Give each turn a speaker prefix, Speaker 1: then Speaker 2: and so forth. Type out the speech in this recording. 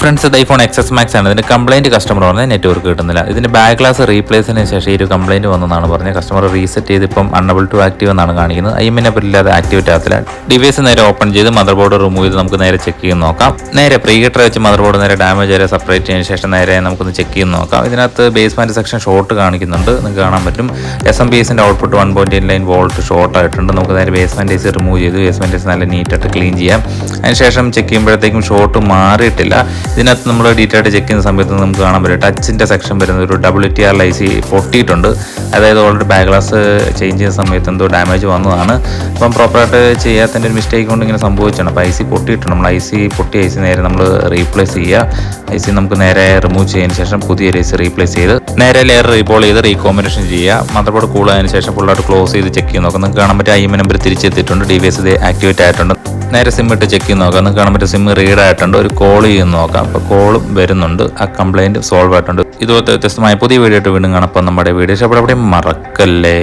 Speaker 1: ഇത് iPhone excess max ആണ്. ഇതിന്റെ കംപ്ലൈന്റ് കസ്റ്റമർ പറഞ്ഞാൽ നെറ്റ്വർക്ക് കിട്ടുന്നില്ല. ഇതിന്റെ ബാക്ക് ഗ്ലാസ് റീപ്ലേസിന് ശേഷം ഈ ഒരു കംപ്ലൈന്റ് വന്നതാണ് പറഞ്ഞത്. കസ്റ്റമർ റീസെറ്റ് ചെയ്ത് ഇപ്പം അണ്ണബിൾ ടു ആക്റ്റീവ് എന്നാണ് കാണിക്കുന്നത്. ഐ എം പറ്റില്ലാതെ ആക്ടിവേറ്റ് ആകത്തില്ല. ഡിവൈസ് നേരെ ഓപ്പൺ ചെയ്ത് മദർ ബോർഡ് റിമൂവ് ചെയ്ത് നമുക്ക് നേരെ ചെക്ക് ചെയ്ത് നോക്കാം. നേരെ പ്രീ പ്രീഗട്ടർ വെച്ച് മദർ ബോർഡ് നേരെ ഡാമേജ് വരെ സെപ്പറേറ്റ് ചെയ്തതിന് ശേഷം നേരെ നമുക്കൊന്ന് ചെക്ക് ചെയ്ത് നോക്കാം. ഇതിനകത്ത് ബേസ്മെന്റ് സെക്ഷൻ ഷോർട്ട് കാണിക്കുന്നുണ്ട്. നിങ്ങൾക്ക് കാണാൻ പറ്റും. എസ് എം ബി എസിന്റെ output one point eight line volt short ആയിട്ടുണ്ട്. നമുക്ക് നേരെ ബേസ് ഐസ് റിമൂവ് ചെയ്ത് ബേസ് ഐസ് നല്ല നീറ്റായിട്ട് ക്ലീൻ ചെയ്യാം. അതിനുശേഷം ചെക്ക് ചെയ്യുമ്പോഴത്തേക്കും ഷോട്ട് മാറിയിട്ടില്ല. ഇതിനകത്ത് നമ്മൾ ഡീറ്റെയിൽ ചെക്ക് ചെയ്യുന്ന സമയത്ത് നമുക്ക് കാണാൻ പറ്റും. ടച്ചിന്റെ സെക്ഷൻ വരുന്ന ഒരു double T R I C പൊട്ടിയിട്ടുണ്ട്. അതായത് ഓൾറെഡി ബാക്ക് ഗ്ലാസ് ചേഞ്ച് ചെയ്യുന്ന സമയത്ത് എന്തോ ഡാമേജ് വന്നതാണ്. അപ്പം പ്രോപ്പറായിട്ട് ചെയ്യാത്തതിന്റെ ഒരു മിസ്റ്റേക്ക് കൊണ്ട് ഇങ്ങനെ സംഭവിച്ചാണ്. അപ്പോൾ ഐ സി പൊട്ടിയിട്ടുണ്ട്. നമ്മൾ ഐ സി പൊട്ടിയ ഐ സി നേരെ നമ്മൾ റീപ്ലേസ് ചെയ്യുക. ഐ സി നമുക്ക് നേരെ റിമൂവ് ചെയ്തതിന് ശേഷം പുതിയ ഐ സി റീപ്ലേസ് ചെയ്ത് നേരെ ലെയർ റീപോൾ ചെയ്ത് റീകോമ്പിനേഷൻ ചെയ്യുക. മദർ കൂളായതിനു കൂൾ ശേഷം ഫുള്ളായിട്ട് ക്ലോസ് ചെയ്ത് ചെക്ക് ചെയ്യുന്നു നോക്കാം നിങ്ങൾക്ക് കാണാൻ പറ്റും. ഐ എം നമ്പർ തിരിച്ചെത്തിയിട്ടുണ്ട്. ഡി വി എസ് ഇത് ആക്ടിവേറ്റ് ആയിട്ടുണ്ട്. നേരെ സിം ഇട്ട് ചെക്ക് ചെയ്ത് നോക്കാം. നിങ്ങൾക്ക് കാണാൻ പറ്റും സിം റീഡ് ആയിട്ടുണ്ട്. ഒരു കോൾ ചെയ്ത് നോക്കാം. അപ്പോൾ കോളും വരുന്നുണ്ട്. ആ കംപ്ലൈന്റ് സോൾവ് ആയിട്ടുണ്ട്. ഇതുപോലത്തെ വ്യത്യസ്തമായ പുതിയ വീഡിയോ ആയിട്ട് വീണ്ടും കാണാം. അപ്പോൾ നമ്മുടെ വീഡിയോ ഇഷ്ടപ്പെടുമ്പോൾ മറക്കല്ലേ?